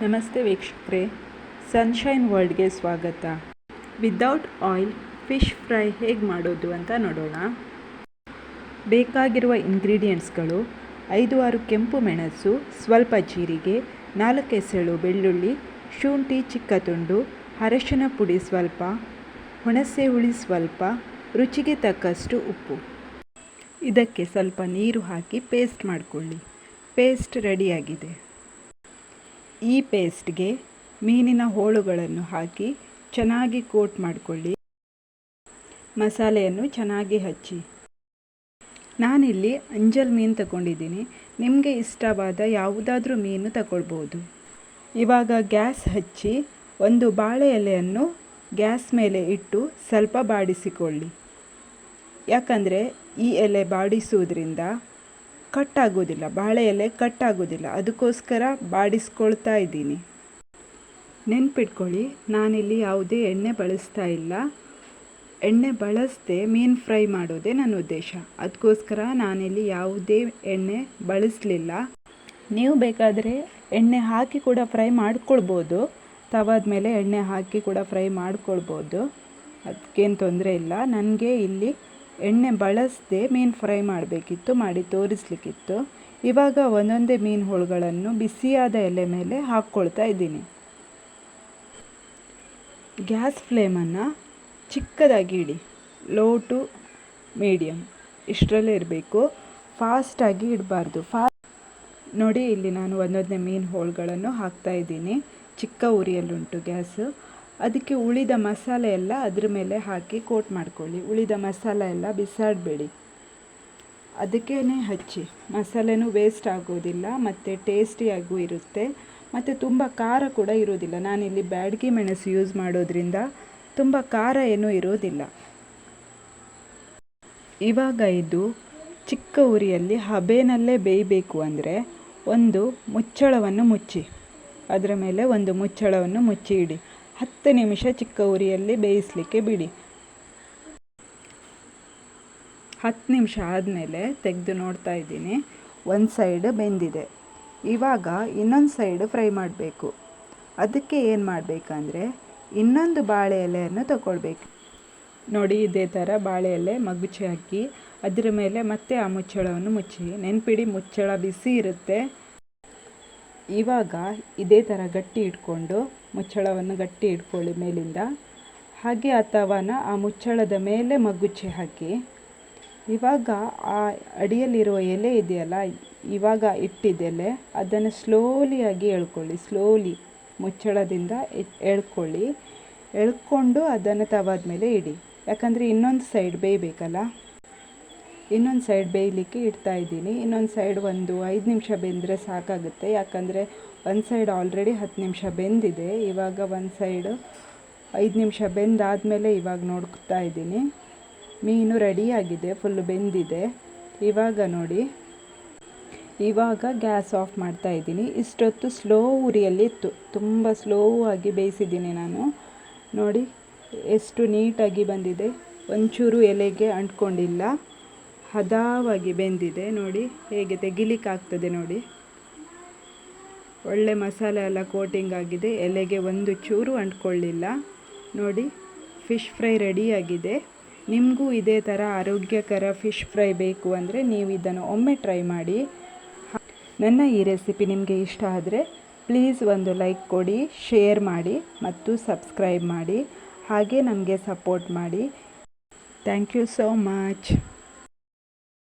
ನಮಸ್ತೆ ವೀಕ್ಷಕರೇ ಸನ್ಶೈನ್ ವರ್ಲ್ಡ್ಗೆ ಸ್ವಾಗತ. ವಿದೌಟ್ ಆಯಿಲ್ ಫಿಶ್ ಫ್ರೈ ಹೇಗೆ ಮಾಡೋದು ಅಂತ ನೋಡೋಣ. ಬೇಕಾಗಿರುವ ಇಂಗ್ರೀಡಿಯೆಂಟ್ಸ್ಗಳು ಐದು ಆರು ಕೆಂಪು ಮೆಣಸು, ಸ್ವಲ್ಪ ಜೀರಿಗೆ, ನಾಲ್ಕು ಎಸಳು ಬೆಳ್ಳುಳ್ಳಿ, ಶುಂಠಿ ಚಿಕ್ಕ ತುಂಡು ಅರಶಿನ ಪುಡಿ ಸ್ವಲ್ಪ, ಹುಣಸೆ ಹುಳಿ ಸ್ವಲ್ಪ, ರುಚಿಗೆ ತಕ್ಕಷ್ಟು ಉಪ್ಪು. ಇದಕ್ಕೆ ಸ್ವಲ್ಪ ನೀರು ಹಾಕಿ ಪೇಸ್ಟ್ ಮಾಡಿಕೊಳ್ಳಿ. ಪೇಸ್ಟ್ ರೆಡಿಯಾಗಿದೆ ಈ ಪೇಸ್ಟ್ಗೆ ಮೀನಿನ ಹೋಳುಗಳನ್ನು ಹಾಕಿ ಚೆನ್ನಾಗಿ ಕೋಟ್ ಮಾಡಿಕೊಳ್ಳಿ. ಮಸಾಲೆಯನ್ನು ಚೆನ್ನಾಗಿ ಹಚ್ಚಿ. ನಾನಿಲ್ಲಿ ಅಂಜಲ್ ಮೀನು ತಗೊಂಡಿದ್ದೀನಿ. ನಿಮಗೆ ಇಷ್ಟವಾದ ಯಾವುದಾದ್ರೂ ಮೀನು ತಗೊಳ್ಬೋದು. ಇವಾಗ ಗ್ಯಾಸ್ ಹಚ್ಚಿ ಒಂದು ಬಾಳೆ ಎಲೆಯನ್ನು ಗ್ಯಾಸ್ ಮೇಲೆ ಇಟ್ಟು ಸ್ವಲ್ಪ ಬಾಡಿಸಿಕೊಳ್ಳಿ. ಯಾಕಂದರೆ ಈ ಎಲೆ ಬಾಡಿಸುವುದರಿಂದ ಕಟ್ ಆಗೋದಿಲ್ಲ ಬಾಳೆ ಎಲೆ ಕಟ್ ಆಗೋದಿಲ್ಲ ಅದಕ್ಕೋಸ್ಕರ ಬಾಡಿಸ್ಕೊಳ್ತಾ ಇದ್ದೀನಿ. ನೆನ್ಪಿಟ್ಕೊಳ್ಳಿ, ನಾನಿಲ್ಲಿ ಯಾವುದೇ ಎಣ್ಣೆ ಬಳಸ್ತಾ ಇಲ್ಲ. ಎಣ್ಣೆ ಬಳಸದೆ ಮೀನು ಫ್ರೈ ಮಾಡೋದೇ ನನ್ನ ಉದ್ದೇಶ. ಅದಕ್ಕೋಸ್ಕರ ನಾನಿಲ್ಲಿ ಯಾವುದೇ ಎಣ್ಣೆ ಬಳಸಲಿಲ್ಲ. ನೀವು ಬೇಕಾದರೆ ಎಣ್ಣೆ ಹಾಕಿ ಕೂಡ ಫ್ರೈ ಮಾಡ್ಕೊಳ್ಬೋದು. ತವಾದ ಮೇಲೆ ಎಣ್ಣೆ ಹಾಕಿ ಕೂಡ ಫ್ರೈ ಮಾಡ್ಕೊಳ್ಬೋದು. ಅದಕ್ಕೇನು ತೊಂದರೆ ಇಲ್ಲ. ನನಗೆ ಇಲ್ಲಿ ಎಣ್ಣೆ ಬಳಸದೆ ಮೀನು ಫ್ರೈ ಮಾಡಬೇಕಿತ್ತು, ಮಾಡಿ ತೋರಿಸ್ಲಿಕ್ಕಿತ್ತು. ಇವಾಗ ಒಂದೊಂದೇ ಮೀನು ಹೋಳುಗಳನ್ನು ಬಿಸಿಯಾದ ಎಲೆ ಮೇಲೆ ಹಾಕ್ಕೊಳ್ತಾ ಇದ್ದೀನಿ. ಗ್ಯಾಸ್ ಫ್ಲೇಮನ್ನು ಚಿಕ್ಕದಾಗಿ ಇಡಿ. ಲೋ ಟು ಮೀಡಿಯಮ್ ಇಷ್ಟರಲ್ಲೇ ಇರಬೇಕು. ಫಾಸ್ಟಾಗಿ ಇಡಬಾರ್ದು. ಫಾ ನೋಡಿ, ಇಲ್ಲಿ ನಾನು ಒಂದೊಂದನೇ ಮೀನು ಹೋಳುಗಳನ್ನು ಹಾಕ್ತಾ ಇದ್ದೀನಿ. ಚಿಕ್ಕ ಉರಿಯಲ್ಲುಂಟು ಗ್ಯಾಸು. ಅದಕ್ಕೆ ಉಳಿದ ಮಸಾಲೆ ಎಲ್ಲ ಅದ್ರ ಮೇಲೆ ಹಾಕಿ ಕೋಟ್ ಮಾಡ್ಕೊಳ್ಳಿ. ಉಳಿದ ಮಸಾಲೆ ಎಲ್ಲ ಬಿಸಾಡಬೇಡಿ. ಅದಕ್ಕೇ ಹಚ್ಚಿ. ಮಸಾಲೆನೂ ವೇಸ್ಟ್ ಆಗೋದಿಲ್ಲ, ಮತ್ತು ಟೇಸ್ಟಿಯಾಗೂ ಇರುತ್ತೆ. ಮತ್ತು ತುಂಬ ಖಾರ ಕೂಡ ಇರೋದಿಲ್ಲ. ನಾನಿಲ್ಲಿ ಬ್ಯಾಡಗಿ ಮೆಣಸು ಯೂಸ್ ಮಾಡೋದ್ರಿಂದ ತುಂಬ ಖಾರ ಏನೂ ಇರೋದಿಲ್ಲ. ಇವಾಗ ಇದು ಚಿಕ್ಕ ಉರಿಯಲ್ಲಿ ಹಬೆನಲ್ಲೇ ಬೇಯಬೇಕು ಅಂದರೆ ಒಂದು ಮುಚ್ಚಳವನ್ನು ಮುಚ್ಚಿ. ಅದರ ಮೇಲೆ ಒಂದು ಮುಚ್ಚಳವನ್ನು ಮುಚ್ಚಿ ಇಡಿ ಹತ್ತು ನಿಮಿಷ ಚಿಕ್ಕ ಉರಿಯಲ್ಲಿ ಬೇಯಿಸಲಿಕ್ಕೆ ಬಿಡಿ. ಹತ್ತು ನಿಮಿಷ ಆದಮೇಲೆ ತೆಗೆದು ನೋಡ್ತಾ ಇದ್ದೀನಿ. ಒಂದು ಸೈಡ್ ಬೆಂದಿದೆ. ಇವಾಗ ಇನ್ನೊಂದು ಸೈಡ್ ಫ್ರೈ ಮಾಡಬೇಕು. ಅದಕ್ಕೆ ಏನು ಮಾಡಬೇಕಂದ್ರೆ ಇನ್ನೊಂದು ಬಾಳೆ ಎಲೆಯನ್ನು ತಗೊಳ್ಬೇಕು. ನೋಡಿ, ಇದೇ ಥರ ಬಾಳೆ ಎಲೆ ಮಗುಚಿ ಹಾಕಿ ಅದರ ಮೇಲೆ ಮತ್ತೆ ಆ ಮುಚ್ಚಳವನ್ನು ಮುಚ್ಚಿ. ನೆನ್ಪಿಡಿ, ಮುಚ್ಚಳ ಬಿಸಿ ಇರುತ್ತೆ. ಇವಾಗ ಇದೇ ಥರ ಗಟ್ಟಿ ಇಟ್ಕೊಂಡು ಮುಚ್ಚಳವನ್ನು ಗಟ್ಟಿ ಇಟ್ಕೊಳ್ಳಿ ಮೇಲಿಂದ. ಹಾಗೆ ಆ ತವಾನ ಆ ಮುಚ್ಚಳದ ಮೇಲೆ ಮಗುಚಿ ಹಾಕಿ, ಇವಾಗ ಆ ಅಡಿಯಲ್ಲಿರುವ ಎಲೆ ಇದೆಯಲ್ಲ, ಇವಾಗ ಇಟ್ಟಿದ್ದೆಲೆ ಅದನ್ನು ಸ್ಲೋಲಿಯಾಗಿ ಎಳ್ಕೊಳ್ಳಿ ಸ್ಲೋಲಿ ಮುಚ್ಚಳದಿಂದ ಎಳ್ಕೊಳ್ಳಿ. ಎಳ್ಕೊಂಡು ಅದನ್ನು ತವಾದ ಮೇಲೆ ಇಡಿ. ಯಾಕಂದರೆ ಇನ್ನೊಂದು ಸೈಡ್ ಬೇಯಬೇಕಲ್ಲ. ಇನ್ನೊಂದು ಸೈಡ್ ಬೇಯಲಿಕ್ಕೆ ಇಡ್ತಾ ಇದ್ದೀನಿ. ಇನ್ನೊಂದು ಸೈಡ್ ಒಂದು ಐದು ನಿಮಿಷ ಬೆಂದರೆ ಸಾಕಾಗುತ್ತೆ. ಯಾಕಂದರೆ ಒಂದು ಸೈಡ್ ಆಲ್ರೆಡಿ ಹತ್ತು ನಿಮಿಷ ಬೆಂದಿದೆ, ಇವಾಗ ಒಂದು ಸೈಡು ಐದು ನಿಮಿಷ ಬೆಂದಾದಮೇಲೆ ಇವಾಗ ನೋಡ್ತಾ ಇದ್ದೀನಿ. ಮೀನು ರೆಡಿಯಾಗಿದೆ ಫುಲ್ ಬೆಂದಿದೆ. ಇವಾಗ ನೋಡಿ, ಇವಾಗ ಗ್ಯಾಸ್ ಆಫ್ ಮಾಡ್ತಾ ಇದ್ದೀನಿ. ಇಷ್ಟೊತ್ತು ಸ್ಲೋ ಉರಿಯಲ್ಲಿ ಇತ್ತು, ತುಂಬ ಸ್ಲೋ ಆಗಿ ಬೇಯಿಸಿದ್ದೀನಿ ನಾನು. ನೋಡಿ, ಎಷ್ಟು ನೀಟಾಗಿ ಬಂದಿದೆ. ಒಂಚೂರು ಎಲೆಗೆ ಅಂಟ್ಕೊಂಡಿಲ್ಲ, ಹದವಾಗಿ ಬೆಂದಿದೆ. ನೋಡಿ, ಹೇಗೆ ತೆಗಿಲಿಕ್ಕಾಗ್ತದೆ ನೋಡಿ. ಒಳ್ಳೆ ಮಸಾಲೆ ಎಲ್ಲ ಕೋಟಿಂಗ್ ಆಗಿದೆ. ಎಲೆಗೆ ಒಂದು ಚೂರು ಅಂಟ್ಕೊಳ್ಳಿಲ್ಲ. ನೋಡಿ, ಫಿಶ್ ಫ್ರೈ ರೆಡಿಯಾಗಿದೆ ನಿಮಗೂ ಇದೇ ಥರ ಆರೋಗ್ಯಕರ ಫಿಶ್ ಫ್ರೈ ಬೇಕು ಅಂದರೆ ನೀವು ಇದನ್ನು ಒಮ್ಮೆ ಟ್ರೈ ಮಾಡಿ. ನನ್ನ ಈ ರೆಸಿಪಿ ನಿಮಗೆ ಇಷ್ಟ ಆದರೆ ಪ್ಲೀಸ್ ಒಂದು ಲೈಕ್ ಕೊಡಿ, ಶೇರ್ ಮಾಡಿ ಮತ್ತು ಸಬ್ಸ್ಕ್ರೈಬ್ ಮಾಡಿ. ಹಾಗೆ ನಮಗೆ ಸಪೋರ್ಟ್ ಮಾಡಿ. Thank you so much.